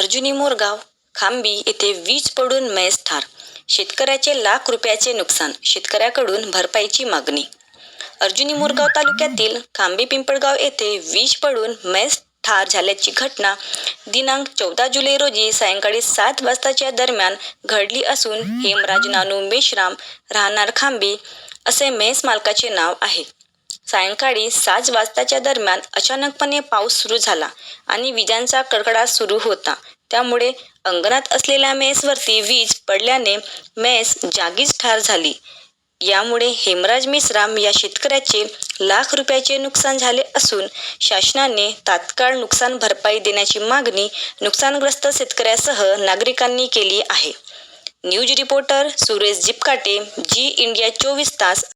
अर्जुनी मोरगाव खांबी येथे वीज पडून मैस ठार शेतकऱ्याचे लाख रुपयाचे नुकसान शेतकऱ्याकडून भरपाईची मागणी. अर्जुनी मोरगाव तालुक्यातील खांबी पिंपळगाव येथे वीज पडून मैस ठार झाल्याची घटना दिनांक चौदा जुलै रोजी सायंकाळी सात वाजताच्या दरम्यान घडली असून हेमराज नानू मेश्राम राहणार खांबी असे मेस मालकाचे नाव आहे. सायंकाळी सात वाजताच्या दरम्यान अचानकपणे पाऊस सुरू झाला आणि विजांचा कडकडाट सुरू होता. त्यामुळे अंगणात असलेल्या मेसवरती वीज पडल्याने मेस जागीच ठार झाली. यामुळे हेमराज मिश्राम या शेतकऱ्याचे लाख रुपयाचे नुकसान झाले असून शासनाने तात्काळ नुकसान भरपाई देण्याची मागणी नुकसानग्रस्त शेतकऱ्यासह नागरिकांनी केली आहे. News reporter Suresh Jipkate ji India चोवीस तास